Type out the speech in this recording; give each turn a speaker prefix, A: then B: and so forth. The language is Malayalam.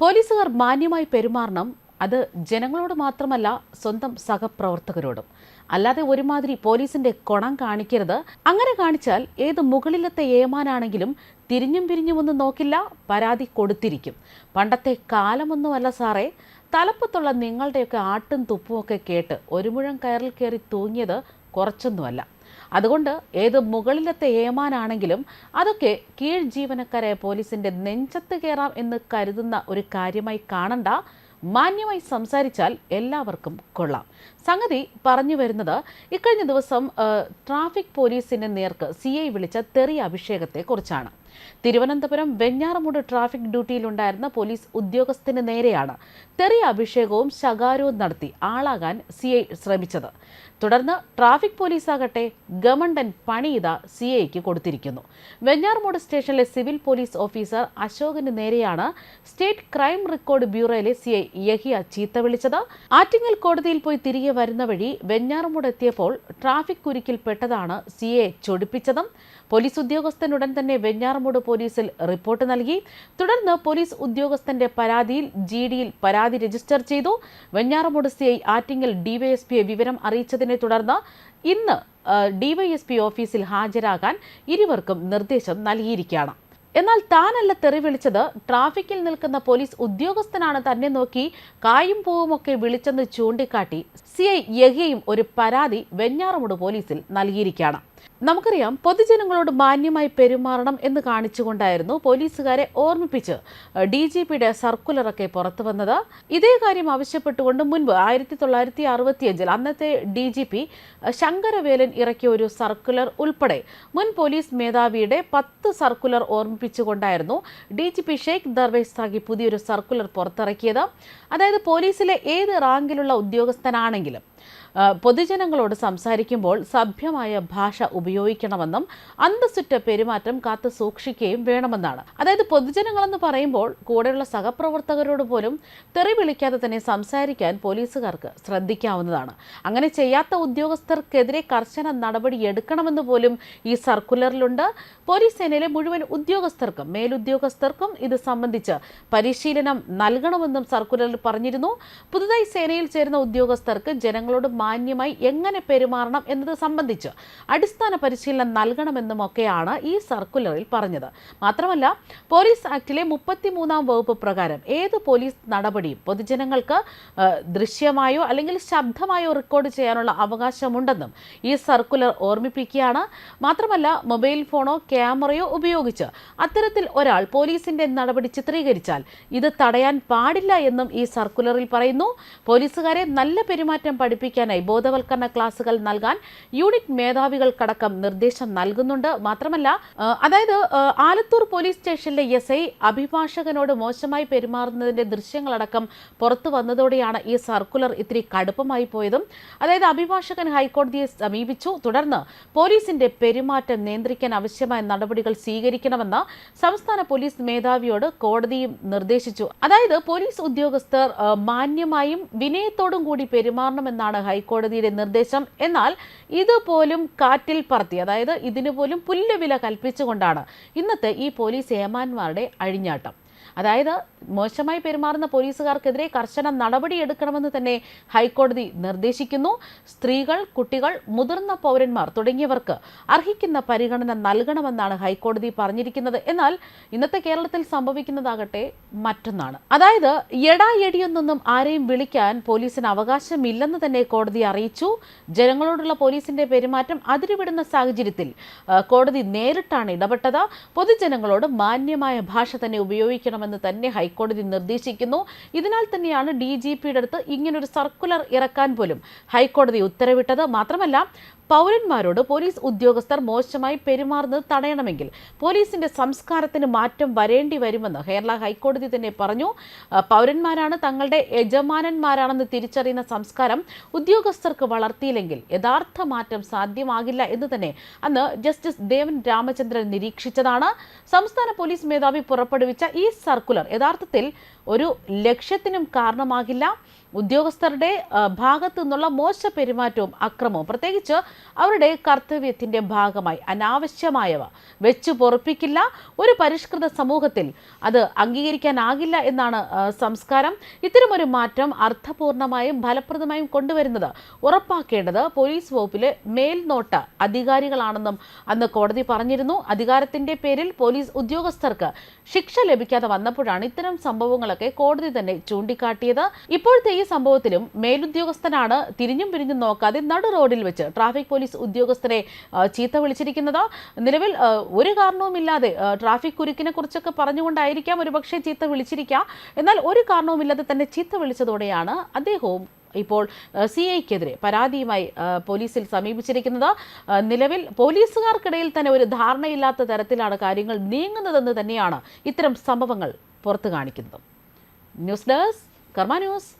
A: പോലീസുകാർ മാന്യമായി പെരുമാറണം. അത് ജനങ്ങളോട് മാത്രമല്ല സ്വന്തം സഹപ്രവർത്തകരോടും. അല്ലാതെ ഒരുമാതിരി പോലീസിന്റെ കൊണം കാണിക്കരുത്. അങ്ങനെ കാണിച്ചാൽ ഏത് മുകളിലത്തെ ഏമാനാണെങ്കിലും തിരിഞ്ഞും പിരിഞ്ഞുമൊന്നും നോക്കില്ല പരാതി കൊടുത്തിരിക്കും. പണ്ടത്തെ കാലമൊന്നുമല്ല സാറേ. തലപ്പത്തുള്ള നിങ്ങളുടെയൊക്കെ ആട്ടും തുപ്പുമൊക്കെ കേട്ട് ഒരു മുഴം കയറിൽ കയറി തൂങ്ങിയത് കുറച്ചൊന്നുമല്ല. അതുകൊണ്ട് ഏത് മുകളിലത്തെ ഏമാനാണെങ്കിലും അതൊക്കെ കീഴ് ജീവനക്കാരായ പോലീസിന്റെ നെഞ്ചത്ത് കയറാം എന്ന് കരുതുന്ന ഒരു കാര്യമായി കാണണ്ട. മാന്യമായി സംസാരിച്ചാൽ എല്ലാവർക്കും കൊള്ളാം. സംഗതി പറഞ്ഞു വരുന്നത് ഇക്കഴിഞ്ഞ ദിവസം ട്രാഫിക് പോലീസിന്റെ നേർക്ക് സി ഐ വിളിച്ച തെറി അഭിഷേകത്തെ കുറിച്ചാണ്. തിരുവനന്തപുരം വെഞ്ഞാറമൂട് ട്രാഫിക് ഡ്യൂട്ടിയിലുണ്ടായിരുന്ന പോലീസ് ഉദ്യോഗസ്ഥന് നേരെയാണ് തെറി അഭിഷേകവും ശകാരവും നടത്തി ആളാകാൻ സി ഐ ശ്രമിച്ചത്. തുടർന്ന് ട്രാഫിക് പോലീസാകട്ടെ ഗവൺമെന്റ് പണി സി ഐക്ക് കൊടുത്തിരിക്കുന്നു. വെഞ്ഞാർമോട് സ്റ്റേഷനിലെ സിവിൽ പോലീസ് ഓഫീസർ അശോകന് നേരെയാണ് സ്റ്റേറ്റ് ക്രൈം റെക്കോർഡ് ബ്യൂറോയിലെ സി ഐ യഹിയ ചീത്ത വിളിച്ചത്. ആറ്റിങ്ങൽ കോടതിയിൽ പോയി തിരികെ വരുന്ന വഴി വെഞ്ഞാർമൂട് എത്തിയപ്പോൾ ട്രാഫിക് കുരുക്കിൽപ്പെട്ടതാണ് സി എ ചൊടിപ്പിച്ചതും. പോലീസ് ഉദ്യോഗസ്ഥനുടൻ തന്നെ വെഞ്ഞാർമൂട് പോലീസിൽ റിപ്പോർട്ട് നൽകി. തുടർന്ന് പോലീസ് ഉദ്യോഗസ്ഥന്റെ പരാതിയിൽ ജി ഡിയിൽ പരാതി രജിസ്റ്റർ ചെയ്തു. വെഞ്ഞാറമൂട് സി ഐ ആറ്റിങ്ങൽ ഡിവൈഎസ്പിയെ വിവരം അറിയിച്ചതിനെ തുടർന്ന് ഇന്ന് ഡിവൈഎസ്പി ഓഫീസിൽ ഹാജരാകാൻ ഇരുവർക്കും നിർദ്ദേശം നൽകിയിരിക്കുകയാണ്. എന്നാൽ താനല്ല തെറി വിളിച്ചത്. ട്രാഫിക്കിൽ നിൽക്കുന്ന പോലീസ് ഉദ്യോഗസ്ഥനാണ് തന്നെ നോക്കി കായും പൂവുമൊക്കെ വിളിച്ചെന്ന് ചൂണ്ടിക്കാട്ടി സി ഐ യഹിയും ഒരു പരാതി വെഞ്ഞാറമൂട് പോലീസിൽ നൽകിയിരിക്കുകയാണ്. നമുക്കറിയാം പൊതുജനങ്ങളോട് മാന്യമായി പെരുമാറണം എന്ന് കാണിച്ചുകൊണ്ടായിരുന്നു പോലീസുകാരെ ഓർമ്മിപ്പിച്ച് ഡി ജി പിയുടെ സർക്കുലറൊക്കെ പുറത്തു വന്നത്. ഇതേ കാര്യം ആവശ്യപ്പെട്ടുകൊണ്ട് മുൻപ് ആയിരത്തി തൊള്ളായിരത്തി അറുപത്തിയഞ്ചിൽ അന്നത്തെ ഡി ജി പി ശങ്കരവേലൻ ഇറക്കിയ ഒരു സർക്കുലർ ഉൾപ്പെടെ മുൻ പോലീസ് മേധാവിയുടെ പത്ത് circular ഓർമ്മിപ്പിച്ചുകൊണ്ടായിരുന്നു D G P Sheikh Darvesh Saheb പുതിയൊരു സർക്കുലർ പുറത്തിറക്കിയത്. അതായത് പോലീസിലെ ഏത് റാങ്കിലുള്ള ഉദ്യോഗസ്ഥനാണെങ്കിലും പൊതുജനങ്ങളോട് സംസാരിക്കുമ്പോൾ സഭ്യമായ ഭാഷ ഉപയോഗിക്കണമെന്നും അന്തസ്സുറ്റ പെരുമാറ്റം കാത്തു സൂക്ഷിക്കുകയും വേണമെന്നാണ്. അതായത് പൊതുജനങ്ങളെന്ന് പറയുമ്പോൾ കൂടെയുള്ള സഹപ്രവർത്തകരോട് പോലും തെറി വിളിക്കാതെ തന്നെ സംസാരിക്കാൻ പോലീസുകാർക്ക് ശ്രദ്ധിക്കാവുന്നതാണ്. അങ്ങനെ ചെയ്യാത്ത ഉദ്യോഗസ്ഥർക്കെതിരെ കർശന നടപടി എടുക്കണമെന്ന് പോലും ഈ സർക്കുലറിലുണ്ട്. പോലീസ് സേനയിലെ മുഴുവൻ ഉദ്യോഗസ്ഥർക്കും മേലുദ്യോഗസ്ഥർക്കും ഇത് സംബന്ധിച്ച് പരിശീലനം നൽകണമെന്നും സർക്കുലറിൽ പറഞ്ഞിരുന്നു. പുതുതായി സേനയിൽ ചേരുന്ന ഉദ്യോഗസ്ഥർക്ക് ജനങ്ങളോട് മാന്യമായി എങ്ങനെ പെരുമാറണം എന്നത് സംബന്ധിച്ച് അടിസ്ഥാന പരിശീലനം നൽകണമെന്നും ഒക്കെയാണ് ഈ സർക്കുലറിൽ പറഞ്ഞത്. മാത്രമല്ല പോലീസ് ആക്ടിലെ മുപ്പത്തിമൂന്നാം വകുപ്പ് പ്രകാരം ഏത് പോലീസ് നടപടിയും പൊതുജനങ്ങൾക്ക് ദൃശ്യമായോ അല്ലെങ്കിൽ ശബ്ദമായോ റെക്കോർഡ് ചെയ്യാനുള്ള അവകാശമുണ്ടെന്നും ഈ സർക്കുലർ ഓർമ്മിപ്പിക്കുകയാണ്. മാത്രമല്ല മൊബൈൽ ഫോണോ ക്യാമറയോ ഉപയോഗിച്ച് അത്തരത്തിൽ ഒരാൾ പോലീസിന്റെ നടപടി ചിത്രീകരിച്ചാൽ ഇത് തടയാൻ പാടില്ല എന്നും ഈ സർക്കുലറിൽ പറയുന്നു. പോലീസുകാരെ നല്ല പെരുമാറ്റം പഠിപ്പിക്കാനായി ബോധവൽക്കരണ ക്ലാസുകൾ നൽകാൻ യൂണിറ്റ് മേധാവികൾക്കടക്കം നിർദ്ദേശം നൽകുന്നുണ്ട്. മാത്രമല്ല അതായത് ആലത്തൂർ പോലീസ് സ്റ്റേഷനിലെ എസ് ഐ അഭിഭാഷകനോട് മോശമായി പെരുമാറുന്നതിന്റെ ദൃശ്യങ്ങളടക്കം പുറത്തു വന്നതോടെയാണ് ഈ സർക്കുലർ ഇത്തിരി കടുപ്പമായി പോയതും. അതായത് അഭിഭാഷകൻ ഹൈക്കോടതിയെ സമീപിച്ചു. തുടർന്ന് പോലീസിന്റെ പെരുമാറ്റം നിയന്ത്രിക്കാൻ ആവശ്യമായ നടപടികൾ സ്വീകരിക്കണമെന്ന് സംസ്ഥാന പോലീസ് മേധാവിയോട് കോടതിയും നിർദ്ദേശിച്ചു. അതായത് പോലീസ് ഉദ്യോഗസ്ഥർ മാന്യമായും വിനയത്തോടും കൂടി പെരുമാറണമെന്നാണ് ഹൈക്കോടതിയുടെ നിർദ്ദേശം. എന്നാൽ ഇതുപോലും കാറ്റിൽ പറത്തി അതായത് ഇതിനു പോലും പുല്ലുവില കൽപ്പിച്ചുകൊണ്ടാണ് ഇന്നത്തെ ഈ പോലീസ് ഏമാന്മാരുടെ അഴിഞ്ഞാട്ടം. അതായത് മോശമായി പെരുമാറുന്ന പോലീസുകാർക്കെതിരെ കർശന നടപടി എടുക്കണമെന്ന് തന്നെ ഹൈക്കോടതി നിർദ്ദേശിക്കുന്നു. സ്ത്രീകൾ കുട്ടികൾ മുതിർന്ന പൗരന്മാർ തുടങ്ങിയവർക്ക് അർഹിക്കുന്ന പരിഗണന നൽകണമെന്നാണ് ഹൈക്കോടതി പറഞ്ഞിരിക്കുന്നത്. എന്നാൽ ഇന്നത്തെ കേരളത്തിൽ സംഭവിക്കുന്നതാകട്ടെ മറ്റൊന്നാണ്. അതായത് എടാ എടിയൊന്നൊന്നും ആരെയും വിളിക്കാൻ പോലീസിന് അവകാശമില്ലെന്ന് തന്നെ കോടതി അറിയിച്ചു. ജനങ്ങളോടുള്ള പോലീസിന്റെ പെരുമാറ്റം അതിരുവിടുന്ന സാഹചര്യത്തിൽ കോടതി നേരിട്ടാണ് ഇടപെട്ടത്. പൊതുജനങ്ങളോട് മാന്യമായ ഭാഷ തന്നെ ഉപയോഗിക്കണമെന്ന് തന്നെ ഹൈക്കോടതി നിർദ്ദേശിക്കുന്നു. ഇതിനാൽ തന്നെയാണ് ഡി ജി പിയുടെ അടുത്ത് ഇങ്ങനൊരു സർക്കുലർ ഇറക്കാൻ പോലും ഹൈക്കോടതി ഉത്തരവിട്ടത്. മാത്രമല്ല പൗരന്മാരോട് പോലീസ് ഉദ്യോഗസ്ഥർ മോശമായി പെരുമാറുന്നത് തടയണമെങ്കിൽ പോലീസിന്റെ സംസ്കാരത്തിന് മാറ്റം വരേണ്ടി വരുമെന്ന് കേരള ഹൈക്കോടതി തന്നെ പറഞ്ഞു. പൗരന്മാരാണ് തങ്ങളുടെ യജമാനന്മാരാണെന്ന് തിരിച്ചറിയുന്ന സംസ്കാരം ഉദ്യോഗസ്ഥർക്ക് വളർത്തിയില്ലെങ്കിൽ യഥാർത്ഥ മാറ്റം സാധ്യമാകില്ല എന്ന് തന്നെ അന്ന് ജസ്റ്റിസ് ദേവൻ രാമചന്ദ്രൻ നിരീക്ഷിച്ചതാണ്. സംസ്ഥാന പോലീസ് മേധാവി പുറപ്പെടുവിച്ച ഈ സർക്കുലർ യഥാർത്ഥത്തിൽ ഒരു ലക്ഷ്യത്തിനും കാരണമാകില്ല. ഉദ്യോഗസ്ഥരുടെ ഭാഗത്തു നിന്നുള്ള മോശ പെരുമാറ്റവും അക്രമവും പ്രത്യേകിച്ച് അവരുടെ കർത്തവ്യത്തിന്റെ ഭാഗമായി അനാവശ്യമായവ വെച്ചു പൊറപ്പിക്കില്ല. ഒരു പരിഷ്കൃത സമൂഹത്തിൽ അത് അംഗീകരിക്കാനാകില്ല എന്നാണ് സംസ്കാരം. ഇത്തരമൊരു മാറ്റം അർത്ഥപൂർണമായും ഫലപ്രദമായും കൊണ്ടുവരുന്നത് ഉറപ്പാക്കേണ്ടത് പോലീസ് വകുപ്പിലെ മേൽനോട്ട അധികാരികളാണെന്നും അന്ന് കോടതി പറഞ്ഞിരുന്നു. അധികാരത്തിന്റെ പേരിൽ പോലീസ് ഉദ്യോഗസ്ഥർക്ക് ശിക്ഷ ലഭിക്കാതെ വന്നപ്പോഴാണ് ഇത്തരം സംഭവങ്ങളൊക്കെ കോടതി തന്നെ ചൂണ്ടിക്കാട്ടിയത്. ഇപ്പോഴത്തെ ഈ സംഭവത്തിലും മേലുദ്യോഗസ്ഥനാണ് തിരിഞ്ഞും പിരിഞ്ഞും നോക്കാതെ നടു റോഡിൽ വെച്ച് ട്രാഫിക് പോലീസ് ഉദ്യോഗസ്ഥരെ ചീത്ത വിളിച്ചിരിക്കുന്നത്. നിലവിൽ ഒരു കാരണവുമില്ലാതെ ട്രാഫിക് കുരുക്കിനെ കുറിച്ചൊക്കെ പറഞ്ഞുകൊണ്ടായിരിക്കാം ഒരുപക്ഷെ ചീത്ത വിളിച്ചിരിക്കാം. എന്നാൽ ഒരു കാരണവുമില്ലാതെ തന്നെ ചീത്ത വിളിച്ചതോടെയാണ് അദ്ദേഹവും ഇപ്പോൾ സി ഐക്കെതിരെ പരാതിയുമായി പോലീസിൽ സമീപിച്ചിരിക്കുന്നത്. നിലവിൽ പോലീസുകാർക്കിടയിൽ തന്നെ ഒരു ധാരണയില്ലാത്ത തരത്തിലാണ് കാര്യങ്ങൾ നീങ്ങുന്നതെന്ന് തന്നെയാണ് ഇത്തരം സംഭവങ്ങൾ പുറത്തു കാണിക്കുന്നത്. News desk Karma news.